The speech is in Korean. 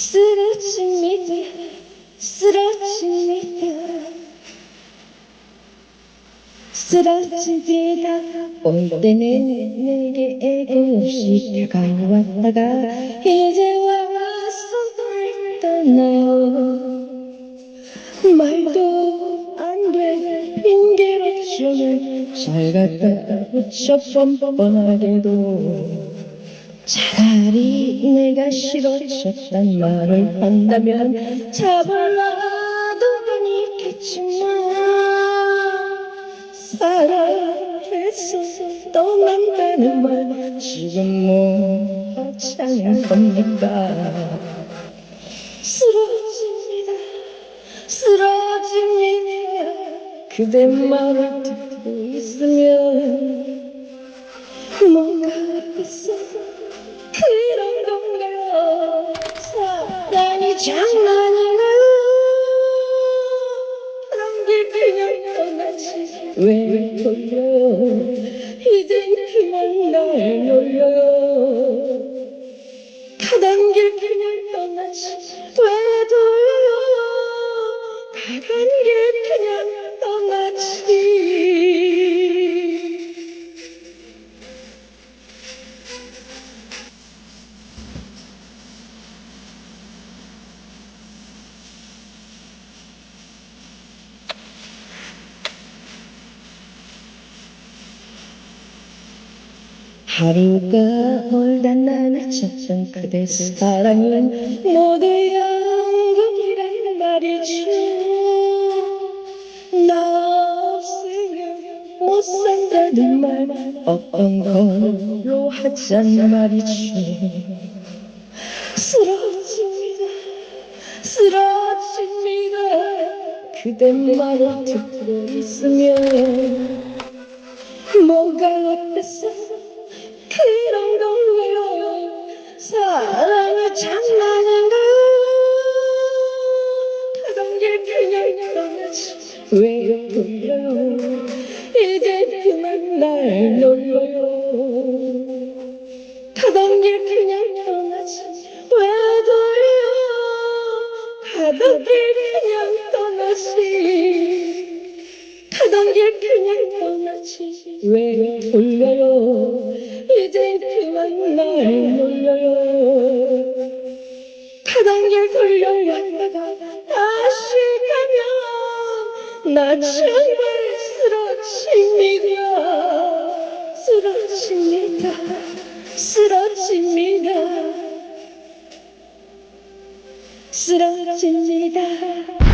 쓰러집니다 쓰러집니다 쓰러집니다 올 때는 내게 애꿎이 다가왔다가 이제 와서 날 떠나요 말도 안돼 핑계로점을 잘 갖다 붙여 뻔뻔하게도 차라리 내가 싫어졌단 말을 한다면 잡으라도 있겠지만 사랑해서 떠난다는 말 지금 뭐 하자는 겁니까? 쓰러집니다. 쓰러집니다. 그대 말을 듣고 있으면 뭔가 앞에서 장난인가요 남길 그냥 떠나지. 왜 돌려요 이젠 그만 날 놀려요 하루가 멀다 나는 찾던 그대 사랑은 모두 연금이란 말이죠. 나 없으면 못 산다는 말 어떤 걸로 하잔 말이죠. 쓰러집니다. 쓰러집니다. 그대 말을 듣고 있으면 뭐가 어때서 왜 돌려요? 이제 그만 날 놀려요. 가던 길 그냥 떠나지 왜 돌려요. 가던 길 그냥 떠나지. 가던 길 그냥 떠나지. 왜 돌려요? 이제 그만 날 놀려요. 가던 길 가면 나 정말 쓰러집니다. 쓰러집니다. 쓰러집니다. 쓰러집니다